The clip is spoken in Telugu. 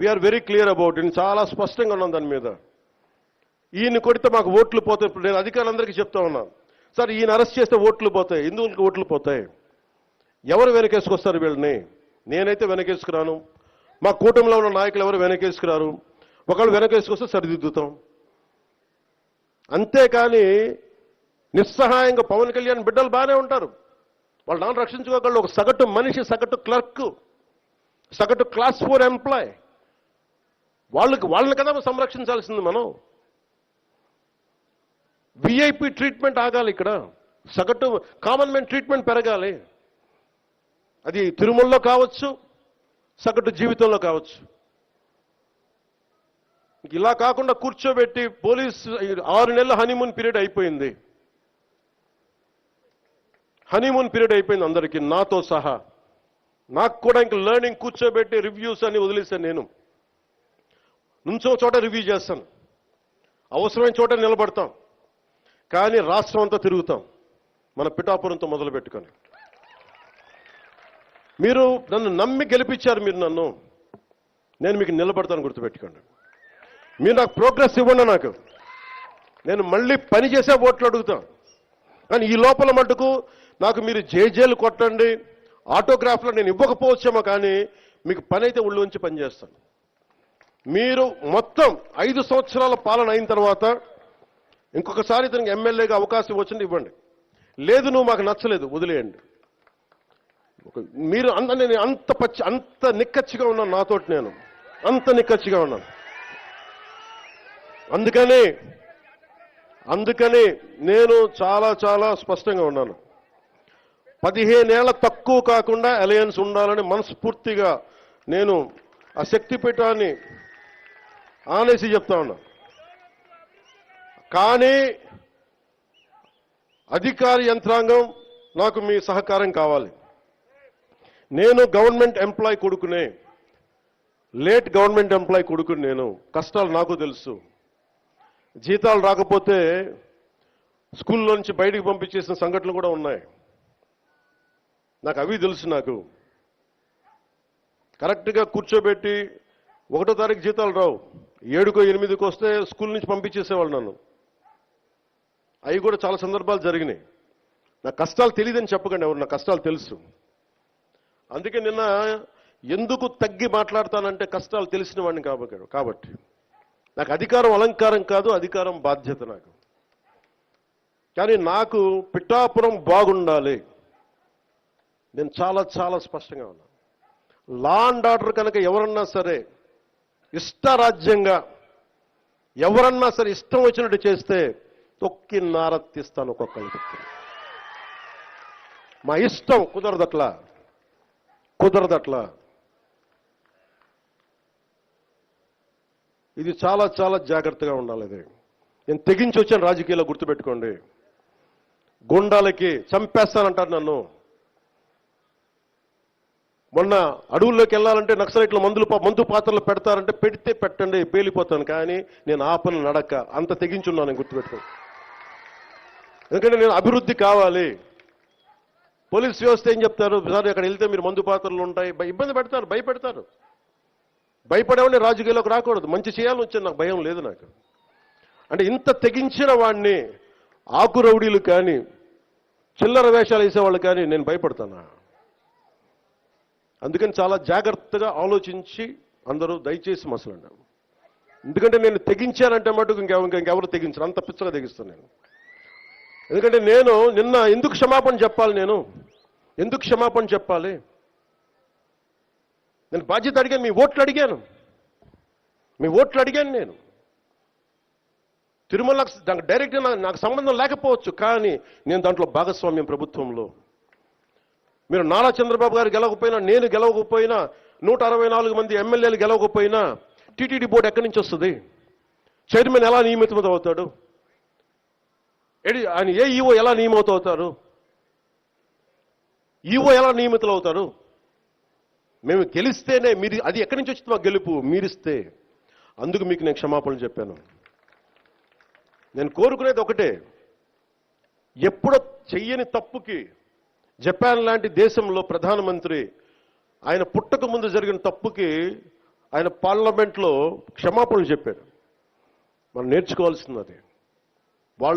వీఆర్ వెరీ క్లియర్ అబౌట్ నేను చాలా స్పష్టంగా ఉన్నాం దాని మీద. ఈయన కొడితే మాకు ఓట్లు పోతాయి. ఇప్పుడు నేను అధికారులందరికీ చెప్తా ఉన్నాను సార్ ఈయన అరెస్ట్ చేస్తే ఓట్లు పోతాయి. హిందువులకు ఓట్లు పోతాయి? ఎవరు వెనకేసుకొస్తారు వీళ్ళని? నేనైతే వెనకేసుకురాను. మా కూటమిలో ఉన్న నాయకులు ఎవరు వెనకేసుకురారు? ఒకళ్ళు వెనకేసుకొస్తే సరిదిద్దుతాం. అంతేకాని నిస్సహాయంగా పవన్ కళ్యాణ్ బిడ్డలు బాగానే ఉంటారు. వాళ్ళు నాన్న రక్షించుకోగలరు ఒక సగటు మనిషి సగటు క్లర్క్ సగటు క్లాస్ ఫోర్ ఎంప్లాయ్. వాళ్ళకి వాళ్ళని కదా సంరక్షించాల్సింది మనం. విఐపి ట్రీట్మెంట్ ఆగాలి ఇక్కడ. సగటు కామన్ మ్యాన్ ట్రీట్మెంట్ పెరగాలి. అది తిరుమలలో కావచ్చు సగటు జీవితంలో కావచ్చు. ఇలా కాకుండా కూర్చోబెట్టి పోలీస్ ఆరు నెలల హనీమూన్ పీరియడ్ అయిపోయింది. హనీమూన్ పీరియడ్ అయిపోయింది అందరికీ నాతో సహా. నాకు కూడా ఇంక లెర్నింగ్ కూర్చోబెట్టి రివ్యూస్ అని వదిలేశాను నేను. నుంచో చోట రివ్యూ చేస్తాను అవసరమైన చోట నిలబడతాం. కానీ రాష్ట్రం అంతా తిరుగుతాం. మన పిఠాపురంతో మొదలు పెట్టుకొని. మీరు నన్ను నమ్మి గెలిపించారు మీరు నన్ను. నేను మీకు నిలబడతాను గుర్తుపెట్టుకోండి. మీరు నాకు ప్రోగ్రెస్ ఇవ్వండి నాకు. నేను మళ్ళీ పని చేసే ఓట్లు అడుగుతాం. కానీ ఈ లోపల మటుకు నాకు మీరు జేజేలు కొట్టండి. ఆటోగ్రాఫ్లో నేను ఇవ్వకపోవచ్చేమో కానీ మీకు పని అయితే ఉళ్ళోంచి పని చేస్తాను. మీరు మొత్తం ఐదు సంవత్సరాల పాలన అయిన తర్వాత ఇంకొకసారి ఇతనికి ఎమ్మెల్యేగా అవకాశం వచ్చింది ఇవ్వండి. లేదు నువ్వు మాకు నచ్చలేదు వదిలేయండి. మీరు అంత నేను అంత పచ్చి అంత నిక్కచ్చిగా ఉన్నాను నాతోటి నేను. అంత నిక్కచ్చిగా ఉన్నాను. అందుకని అందుకని నేను చాలా చాలా స్పష్టంగా ఉన్నాను. పదిహేనేళ్ళ తక్కువ కాకుండా అలయన్స్ ఉండాలని మనస్ఫూర్తిగా నేను ఆ శక్తిపీఠాన్ని ఆనేసి చెప్తా ఉన్నా. కానీ అధికార యంత్రాంగం నాకు మీ సహకారం కావాలి. నేను గవర్నమెంట్ ఎంప్లాయ్ కొడుకునే లేట్ గవర్నమెంట్ ఎంప్లాయ్ కొడుకుని నేను కష్టాలు నాకు తెలుసు. జీతాలు రాకపోతే స్కూల్లో నుంచి బయటికి పంపించేసిన సంఘటనలు కూడా ఉన్నాయి. నాకు అవి తెలుసు నాకు. కరెక్ట్గా కూర్చోబెట్టి ఒకటో తారీఖు జీతాలు రావు. ఏడుకో ఎనిమిదికి వస్తే స్కూల్ నుంచి పంపించేసేవాళ్ళు నన్ను. అవి కూడా చాలా సందర్భాలు జరిగినాయి. నా కష్టాలు తెలియదని చెప్పకండి ఎవరు నా కష్టాలు తెలుసు. అందుకే నిన్న ఎందుకు తగ్గి మాట్లాడతానంటే కష్టాలు తెలిసిన వాడిని కాబట్టి కాబట్టి. నాకు అధికారం అలంకారం కాదు అధికారం బాధ్యత నాకు. కానీ నాకు పిఠాపురం బాగుండాలి. నేను చాలా చాలా స్పష్టంగా ఉన్నాను లా అండ్ ఆర్డర్ కనుక ఎవరన్నా సరే ఇష్టరాజ్యంగా ఎవరన్నా సరే ఇష్టం వచ్చినట్టు చేస్తే తొక్కి నారత్తిస్తాను ఒక్కొక్కరికి మా ఇష్టం కుదరదట్లా కుదరదట్లా. ఇది చాలా చాలా జాగ్రత్తగా ఉండాలి ఇది నేను తెగించి వచ్చాను రాజకీయాల్లో గుర్తుపెట్టుకోండి. గుండాలకి చంపేస్తానంటారు నన్ను. మొన్న అడవుల్లోకి వెళ్ళాలంటే నక్సలైట్లు మందులు మందు పాత్రలు పెడతారంటే పెడితే పెట్టండి పేలిపోతాను. కానీ నేను ఆపను నడక. అంత తెగించున్నాను గుర్తుపెట్టుకో. ఎందుకంటే నేను అభివృద్ధి కావాలి. పోలీస్ వ్యవస్థ ఏం చెప్తారు? సార్ అక్కడ వెళ్తే మీరు మందు పాత్రలు ఉంటాయి. ఇబ్బంది పెడతారు భయపెడతారు. భయపడేవాడిని రాజకీయాలకు రాకూడదు. మంచి చేయాలని వచ్చి నాకు భయం లేదు నాకు. అంటే ఇంత తెగించిన వాడిని ఆకురౌడీలు కానీ చిల్లర వేషాలు వేసేవాళ్ళు కానీ నేను భయపడతానా? అందుకని చాలా జాగ్రత్తగా ఆలోచించి అందరూ దయచేసి మసలండి. ఎందుకంటే నేను తెగించానంటే మటుకు ఇంకెవ ఇంకెవరు తెగించరు. అంత పిచ్చగా తెగిస్తాను నేను. ఎందుకంటే నేను నిన్న ఎందుకు క్షమాపణ చెప్పాలి నేను? ఎందుకు క్షమాపణ చెప్పాలి? నేను బాధ్యత అడిగాను మీ ఓట్లు అడిగాను. మీ ఓట్లు అడిగాను నేను. తిరుమల దానికి డైరెక్ట్గా నాకు సంబంధం లేకపోవచ్చు కానీ నేను దాంట్లో భాగస్వామ్యం ప్రభుత్వంలో మీరు నారా చంద్రబాబు గారు గెలవకపోయినా నేను గెలవకపోయినా నూట అరవై నాలుగు మంది ఎమ్మెల్యేలు గెలవకపోయినా టీటీడీ బోర్డు ఎక్కడి నుంచి వస్తుంది? చైర్మన్ ఎలా నియమితం అవుతాడు ఎడి ఆయన ఏ ఈఓ ఎలా నియమితం అవుతారు ఈఓ ఎలా నియమితులు అవుతారు మేము గెలిస్తేనే మీరు అది ఎక్కడి నుంచి వచ్చింది మా గెలుపు? మీరిస్తే. అందుకు మీకు నేను క్షమాపణలు చెప్పాను. నేను కోరుకునేది ఒకటే. ఎప్పుడో చెయ్యని తప్పుకి జపాన్ లాంటి దేశంలో ప్రధానమంత్రి ఆయన పుట్టక ముందు జరిగిన తప్పుకి ఆయన పార్లమెంట్లో క్షమాపణలు చెప్పారు. మనం నేర్చుకోవాల్సింది అది.